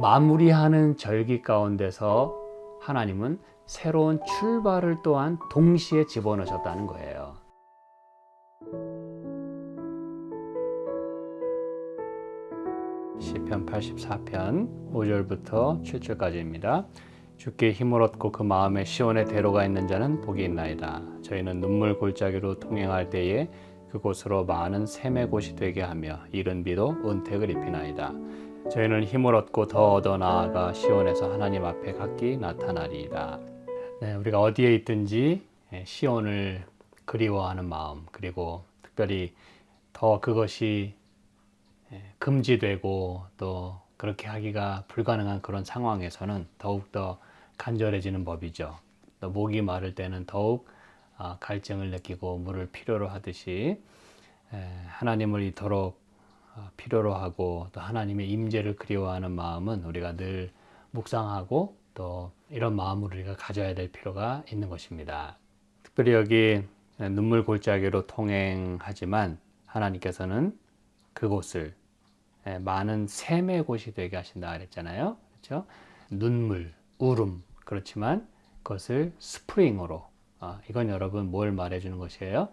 마무리하는 절기 가운데서 하나님은 새로운 출발을 또한 동시에 집어넣으셨다는 거예요. 시편 84편 5절부터 7절까지입니다. 주께 힘을 얻고 그 마음에 시온의 대로가 있는 자는 복이 있나이다. 저희는 눈물 골짜기로 통행할 때에 그곳으로 많은 샘의 곳이 되게 하며 이른 비도 은택을 입히나이다. 저희는 힘을 얻고 더 얻어 나아가 시온에서 하나님 앞에 각기 나타나리이다. 네, 우리가 어디에 있든지 예, 시온을 그리워하는 마음 그리고 특별히 더 그것이 예, 금지되고 또 그렇게 하기가 불가능한 그런 상황에서는 더욱더 간절해지는 법이죠. 또 목이 마를 때는 더욱 아, 갈증을 느끼고 물을 필요로 하듯이 에, 하나님을 이토록 어, 필요로 하고 또 하나님의 임재를 그리워하는 마음은 우리가 늘 묵상하고 또 이런 마음을 우리가 가져야 될 필요가 있는 것입니다. 특별히 여기 눈물 골짜기로 통행하지만 하나님께서는 그곳을 예, 많은 샘의 곳이 되게 하신다 그랬잖아요. 그렇죠? 눈물, 울음 그렇지만 그것을 스프링으로 아, 이건 여러분 뭘 말해주는 것이에요?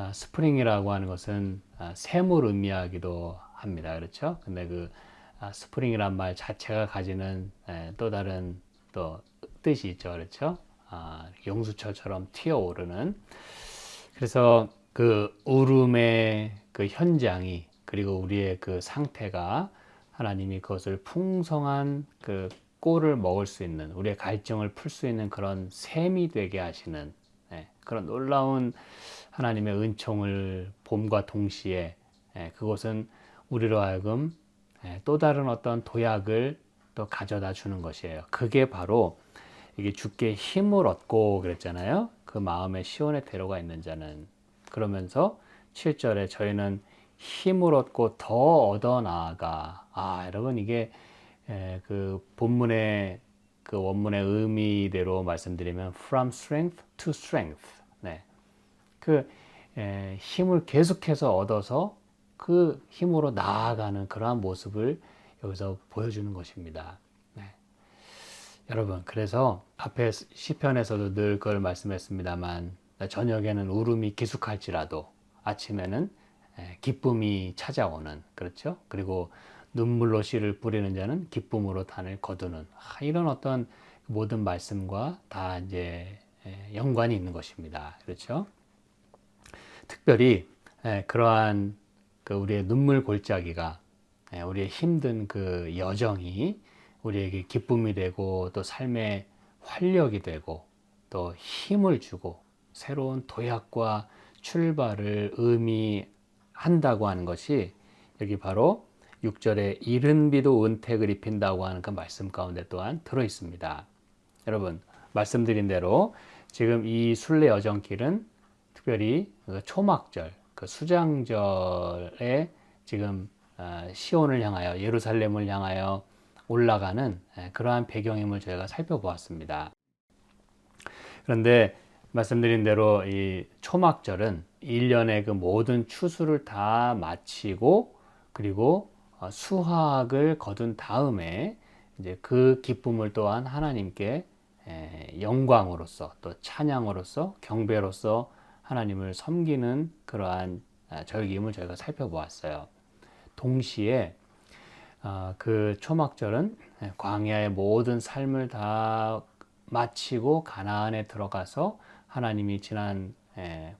아, 스프링이라고 하는 것은 아, 샘을 의미하기도 합니다. 그렇죠? 근데 그 아, 스프링이란 말 자체가 가지는 에, 또 다른 또 뜻이 있죠. 그렇죠? 아, 용수철처럼 튀어오르는 그래서 그 울음의 그 현장이 그리고 우리의 그 상태가 하나님이 그것을 풍성한 그 꼴을 먹을 수 있는 우리의 갈증을 풀 수 있는 그런 샘이 되게 하시는 예, 그런 놀라운 하나님의 은총을 봄과 동시에 예, 그것은 우리로 하여금 예, 또 다른 어떤 도약을 또 가져다 주는 것이에요. 그게 바로 이게 주께 힘을 얻고 그랬잖아요. 그 마음에 시온의 대로가 있는 자는 그러면서 7절에 저희는 힘을 얻고 더 얻어 나아가 아 여러분 이게 에, 그 본문의 그 원문의 의미대로 말씀드리면 from strength to strength 네. 그 에, 힘을 계속해서 얻어서 그 힘으로 나아가는 그러한 모습을 여기서 보여주는 것입니다. 네. 여러분 그래서 앞에 시편에서도 늘 그걸 말씀했습니다만 저녁에는 울음이 기숙할지라도 아침에는 기쁨이 찾아오는 그렇죠. 그리고 눈물로 씨를 뿌리는 자는 기쁨으로 단을 거두는 아, 이런 어떤 모든 말씀과 다 이제 연관이 있는 것입니다. 그렇죠. 특별히 그러한 그 우리의 눈물 골짜기가 우리의 힘든 그 여정이 우리에게 기쁨이 되고 또 삶의 활력이 되고 또 힘을 주고 새로운 도약과 출발을 의미한다고 하는 것이 여기 바로 6절에 이른 비도 은택을 입힌다고 하는 그 말씀 가운데 또한 들어 있습니다. 여러분, 말씀드린 대로 지금 이 순례 여정길은 특별히 그 초막절, 그 수장절에 지금 어, 시온을 향하여 예루살렘을 향하여 올라가는 그러한 배경임을 저희가 살펴보았습니다. 그런데 말씀드린 대로 이 초막절은 1년의 그 모든 추수를 다 마치고 그리고 어, 수확을 거둔 다음에 이제 그 기쁨을 또한 하나님께 영광으로서 또 찬양으로서 경배로서 하나님을 섬기는 그러한 아, 절기임을 저희가 살펴보았어요. 동시에 어, 그 초막절은 광야의 모든 삶을 다 마치고 가나안에 들어가서 하나님이 지난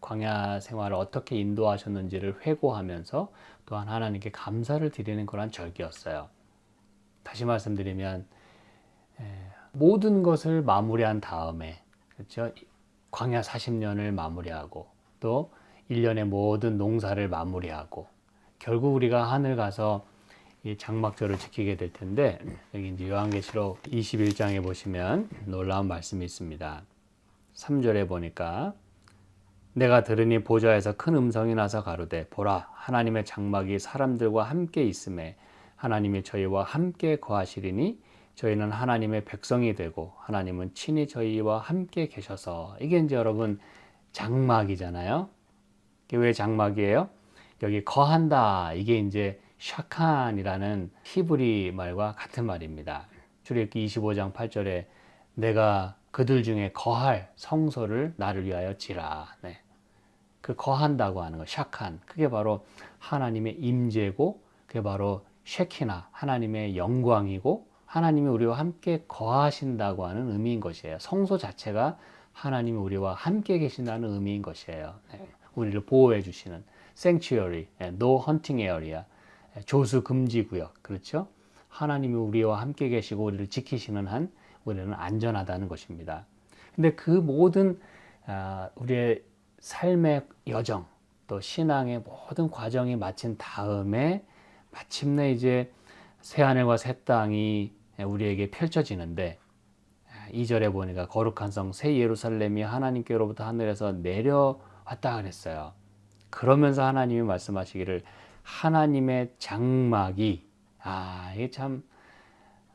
광야 생활을 어떻게 인도하셨는지를 회고하면서 또한 하나님께 감사를 드리는 그러한 절기였어요. 다시 말씀드리면 모든 것을 마무리한 다음에 그렇죠? 광야 40년을 마무리하고 또 1년의 모든 농사를 마무리하고 결국 우리가 하늘 가서 이 장막절을 지키게 될 텐데 여기 이제 요한계시록 21장에 보시면 놀라운 말씀이 있습니다. 3절에 보니까 내가 들으니 보좌에서 큰 음성이 나서 가로되 보라 하나님의 장막이 사람들과 함께 있음에 하나님이 저희와 함께 거하시리니 저희는 하나님의 백성이 되고 하나님은 친히 저희와 함께 계셔서 이게 이제 여러분 장막이잖아요. 이게 왜 장막이에요? 여기 거한다. 이게 이제 샤칸이라는 히브리 말과 같은 말입니다. 출애굽기 25장 8절에 내가 그들 중에 거할 성소를 나를 위하여 지라. 네. 그 거한다고 하는 거 샤칸. 그게 바로 하나님의 임재고 그게 바로 쉐키나 하나님의 영광이고 하나님이 우리와 함께 거하신다고 하는 의미인 것이에요. 성소 자체가 하나님이 우리와 함께 계신다는 의미인 것이에요. 네. 우리를 보호해 주시는 sanctuary, 네. no hunting area, 네. 조수 금지 구역. 그렇죠? 하나님이 우리와 함께 계시고 우리를 지키시는 한 우리는 안전하다는 것입니다. 근데 그 모든 아, 우리의 삶의 여정 또 신앙의 모든 과정이 마친 다음에 마침내 이제 새 하늘과 새 땅이 우리에게 펼쳐지는데 2절에 보니까 거룩한 성 새 예루살렘이 하나님께로부터 하늘에서 내려왔다 그랬어요. 그러면서 하나님이 말씀하시기를 하나님의 장막이 아 이게 참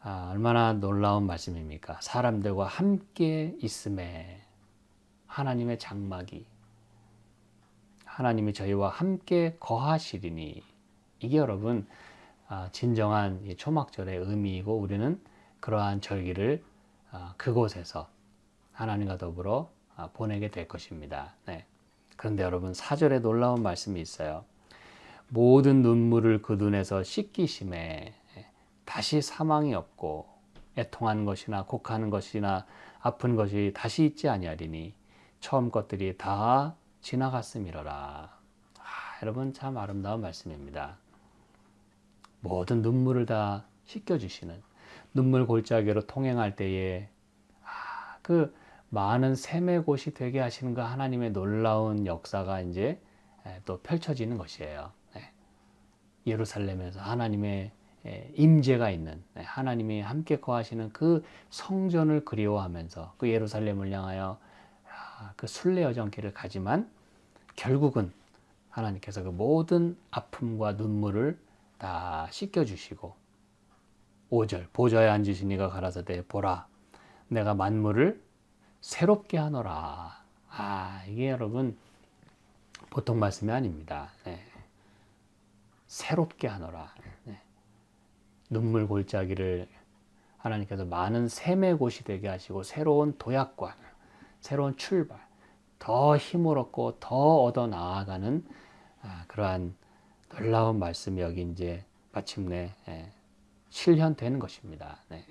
아, 얼마나 놀라운 말씀입니까? 사람들과 함께 있음에 하나님의 장막이 하나님이 저희와 함께 거하시리니 이게 여러분 아, 진정한 초막절의 의미이고 우리는 그러한 절기를 아, 그곳에서 하나님과 더불어 아, 보내게 될 것입니다. 네. 그런데 여러분 사절에 놀라운 말씀이 있어요. 모든 눈물을 그 눈에서 씻기심에 다시 사망이 없고 애통한 것이나 곡하는 것이나 아픈 것이 다시 있지 아니하리니 처음 것들이 다 지나갔음이로라. 아, 여러분 참 아름다운 말씀입니다. 모든 눈물을 다 씻겨주시는 눈물 골짜기로 통행할 때에 아, 그 많은 샘의 곳이 되게 하시는 그 하나님의 놀라운 역사가 이제 또 펼쳐지는 것이에요. 네. 예루살렘에서 하나님의 임재가 있는 네, 하나님이 함께 거하시는 그 성전을 그리워하면서 그 예루살렘을 향하여 아, 그 순례 여정길을 가지만 결국은 하나님께서 그 모든 아픔과 눈물을 다 씻겨주시고 5절 보좌에 앉으시니가 가라사대 보라 내가 만물을 새롭게 하노라 아 이게 여러분 보통 말씀이 아닙니다 네. 새롭게 하노라 네. 눈물 골짜기를 하나님께서 많은 샘의 곳이 되게 하시고 새로운 도약관 새로운 출발 더 힘을 얻고 더 얻어 나아가는 아, 그러한 놀라운 말씀이 여기 이제 마침내 예, 실현되는 것입니다. 네.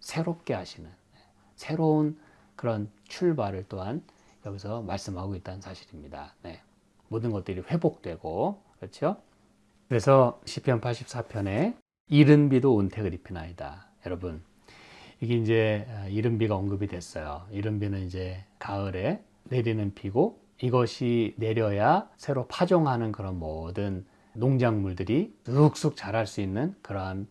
새롭게 하시는 네. 새로운 그런 출발을 또한 여기서 말씀하고 있다는 사실입니다. 네. 모든 것들이 회복되고 그렇죠? 그래서 시편 84편에 이른 비도 은택을 입히나이다. 여러분 이게 이제 아, 이른 비가 언급이 됐어요. 이른 비는 이제 가을에 내리는 비고 이것이 내려야 새로 파종하는 그런 모든 농작물들이 쑥쑥 자랄 수 있는 그러한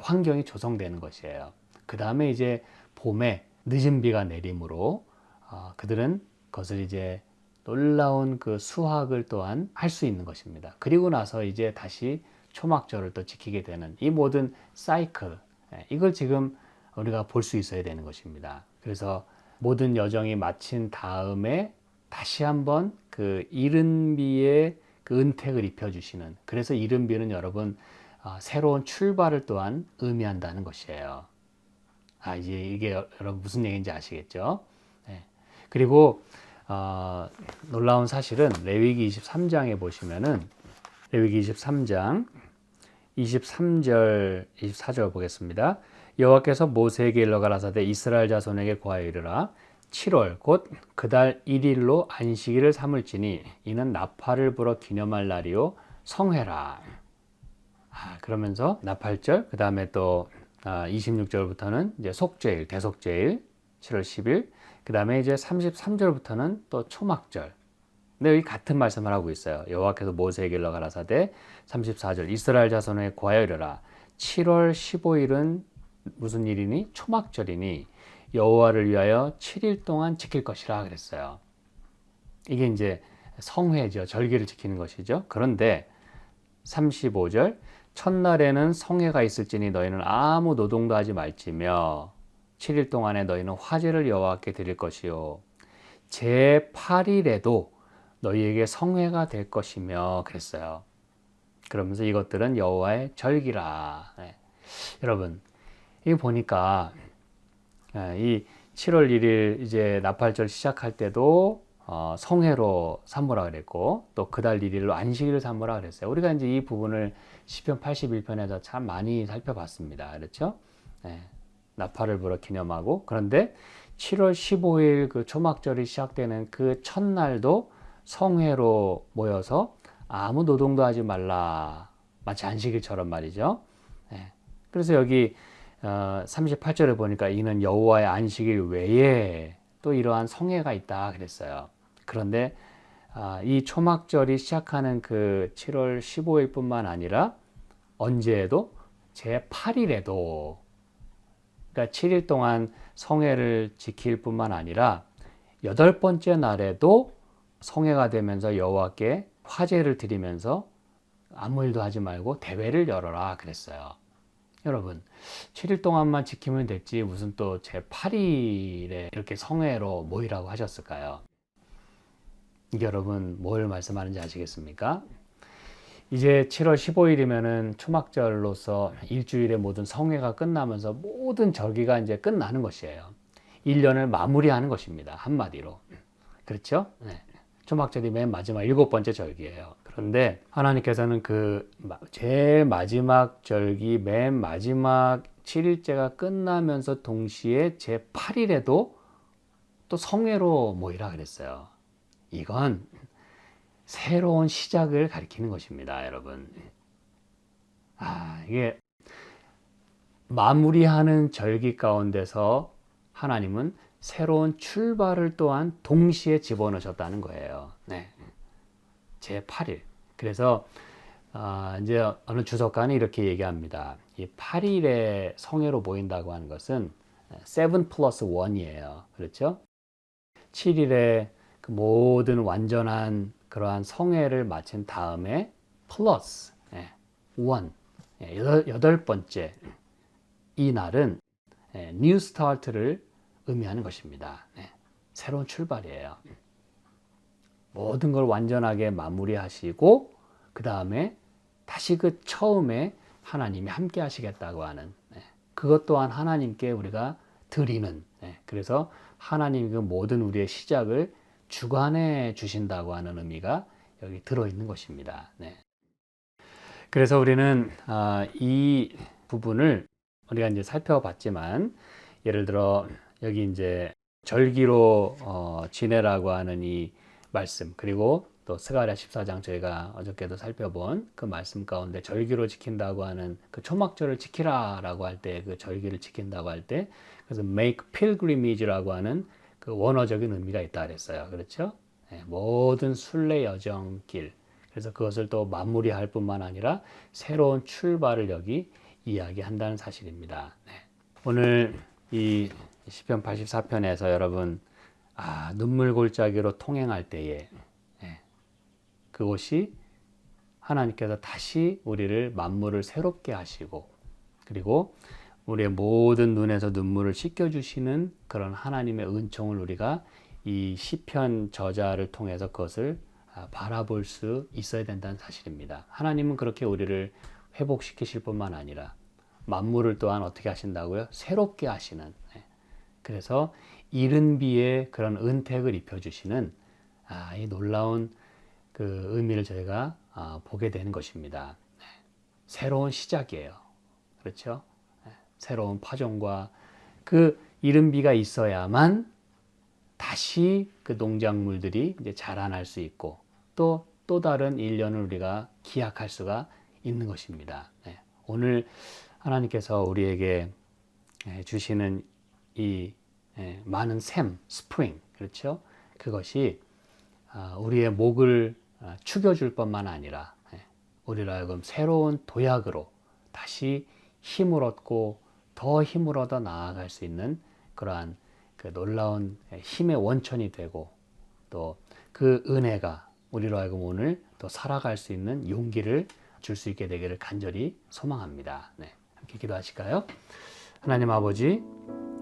환경이 조성되는 것이에요. 그 다음에 이제 봄에 늦은 비가 내림으로 어, 그들은 그것을 이제 놀라운 그 수확을 또한 할 수 있는 것입니다. 그리고 나서 이제 다시 초막절을 또 지키게 되는 이 모든 사이클 예, 이걸 지금 우리가 볼 수 있어야 되는 것입니다. 그래서 모든 여정이 마친 다음에 다시 한번 그 이른 비의 그 은택을 입혀주시는 그래서 이른 비는 여러분 어, 새로운 출발을 또한 의미한다는 것이에요. 아 이제 이게 여러분 무슨 얘기인지 아시겠죠? 네. 그리고 어, 놀라운 사실은 레위기 23장에 보시면은 레위기 23장 23절 24절 보겠습니다. 여호와께서 모세에게 일러 가라사대 이스라엘 자손에게 고하여 이르라 7월 곧 그달 1일로 안식일을 삼을지니 이는 나팔을 불어 기념할 날이요 성회라. 아, 그러면서 나팔절 그 다음에 또 아, 26절부터는 이제 속죄일 대속죄일 7월 10일 그 다음에 이제 33절부터는 또 초막절. 근데 여기 같은 말씀을 하고 있어요. 여호와께서 모세에게 일러 가라사대 34절 이스라엘 자손에 고하여 이르라 7월 15일은 무슨 일이니? 초막절이니 여호와를 위하여 7일 동안 지킬 것이라 그랬어요. 이게 이제 성회죠. 절기를 지키는 것이죠. 그런데 35절 첫날에는 성회가 있을지니 너희는 아무 노동도 하지 말지며 7일 동안에 너희는 화제를 여호와께 드릴 것이요 제 8일에도 너희에게 성회가 될 것이며 그랬어요. 그러면서 이것들은 여호와의 절기라. 네. 여러분, 이거 보니까 예, 이 7월 1일 이제 나팔절 시작할 때도 어, 성회로 삼으라 그랬고 또 그달 1일로 안식일을 삼으라 그랬어요. 우리가 이제 이 부분을 시편 81편에서 참 많이 살펴봤습니다. 그렇죠? 네. 나팔을 불어 기념하고 그런데 7월 15일 그 초막절이 시작되는 그 첫날도 성회로 모여서 아무 노동도 하지 말라. 마치 안식일처럼 말이죠. 네. 그래서 여기 어, 38절에 보니까 이는 여호와의 안식일 외에 또 이러한 성회가 있다 그랬어요. 그런데 아, 이 초막절이 시작하는 그 7월 15일뿐만 아니라 언제에도 제 8일에도 그러니까 7일 동안 성회를 지킬 뿐만 아니라 여덟 번째 날에도 성회가 되면서 여호와께 화제를 드리면서 아무 일도 하지 말고 대회를 열어라 그랬어요. 여러분, 7일 동안만 지키면 됐지 무슨 또 제 8일에 이렇게 성회로 모이라고 하셨을까요? 여러분 뭘 말씀하는지 아시겠습니까? 이제 7월 15일이면은 초막절로서 일주일의 모든 성회가 끝나면서 모든 절기가 이제 끝나는 것이에요. 1년을 마무리하는 것입니다. 한마디로. 그렇죠? 네. 초막절이 맨 마지막 일곱 번째 절기예요. 그런데 하나님께서는 그 제일 마지막 절기 맨 마지막 7일째가 끝나면서 동시에 제 8일에도 또 성회로 모이라 그랬어요. 이건 새로운 시작을 가리키는 것입니다, 여러분. 아, 이게 마무리하는 절기 가운데서 하나님은 새로운 출발을 또한 동시에 집어넣으셨다는 거예요. 네. 제 8일. 그래서 아, 이제 어느 주석가는 이렇게 얘기합니다. 이 8일에 성회로 모인다고 하는 것은 7 플러스 1이에요. 그렇죠? 7일에 그 모든 완전한 그러한 성회를 마친 다음에 플러스 예, 1 예, 여덟, 번째 이 날은 예, 뉴 스타트를 의미하는 것입니다. 네, 새로운 출발이에요. 모든 걸 완전하게 마무리하시고 그 다음에 다시 그 처음에 하나님이 함께 하시겠다고 하는 네, 그것 또한 하나님께 우리가 드리는 네, 그래서 하나님 그 모든 우리의 시작을 주관해 주신다고 하는 의미가 여기 들어 있는 것입니다. 네. 그래서 우리는 아, 이 부분을 우리가 이제 살펴봤지만 예를 들어 여기 이제 절기로 어, 지내라고 하는 이 말씀 그리고 또 스가랴 14장 저희가 어저께도 살펴본 그 말씀 가운데 절기로 지킨다고 하는 그 초막절을 지키라라고 할 때 그 절기를 지킨다고 할 때 그래서 make pilgrimage라고 하는 그 원어적인 의미가 있다 그랬어요. 그렇죠? 네, 모든 순례 여정 길. 그래서 그것을 또 마무리할 뿐만 아니라 새로운 출발을 여기 이야기한다는 사실입니다. 네. 오늘 이 시편 84편에서 여러분 아, 눈물 골짜기로 통행할 때에 네, 그것이 하나님께서 다시 우리를 만물을 새롭게 하시고 그리고 우리의 모든 눈에서 눈물을 씻겨 주시는 그런 하나님의 은총을 우리가 이 시편 저자를 통해서 그것을 아, 바라볼 수 있어야 된다는 사실입니다. 하나님은 그렇게 우리를 회복시키실 뿐만 아니라 만물을 또한 어떻게 하신다고요? 새롭게 하시는. 네. 그래서 이른 비에 그런 은택을 입혀주시는 아, 이 놀라운 그 의미를 저희가 아, 보게 되는 것입니다. 네. 새로운 시작이에요. 그렇죠? 새로운 파종과 그 이른 비가 있어야만 다시 그 농작물들이 이제 자라날 수 있고 또 또 다른 일년을 우리가 기약할 수가 있는 것입니다. 네. 오늘 하나님께서 우리에게 예, 주시는 이 예, 많은 샘, 스프링, 그렇죠? 그것이 아, 우리의 목을 아, 축여줄 뿐만 아니라 예, 우리로 하여금 새로운 도약으로 다시 힘을 얻고 더 힘을 얻어 나아갈 수 있는 그러한 그 놀라운 힘의 원천이 되고 또 그 은혜가 우리로 하여금 오늘 또 살아갈 수 있는 용기를 줄 수 있게 되기를 간절히 소망합니다. 네. 함께 기도하실까요? 하나님 아버지,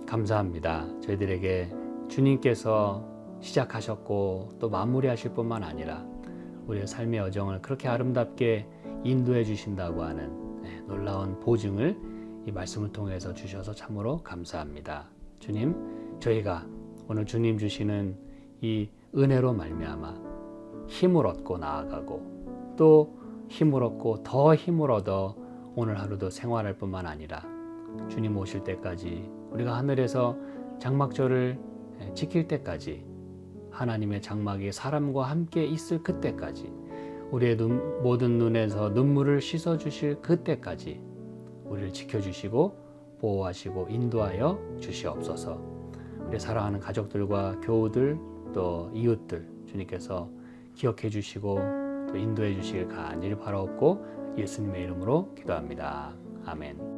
감사합니다. 저희들에게 주님께서 시작하셨고 또 마무리하실 뿐만 아니라 우리의 삶의 여정을 그렇게 아름답게 인도해 주신다고 하는 네, 놀라운 보증을 이 말씀을 통해서 주셔서 참으로 감사합니다. 주님, 저희가 오늘 주님 주시는 이 은혜로 말미암아 힘을 얻고 나아가고 또 힘을 얻고 더 힘을 얻어 오늘 하루도 생활할 뿐만 아니라 주님 오실 때까지 우리가 하늘에서 장막절을 지킬 때까지 하나님의 장막이 사람과 함께 있을 그때까지 우리의 눈, 모든 눈에서 눈물을 씻어 주실 그때까지 우리를 지켜 주시고 보호하시고 인도하여 주시옵소서. 우리 사랑하는 가족들과 교우들 또 이웃들 주님께서 기억해 주시고 또 인도해 주시길 간절히 바라옵고 예수님의 이름으로 기도합니다. 아멘.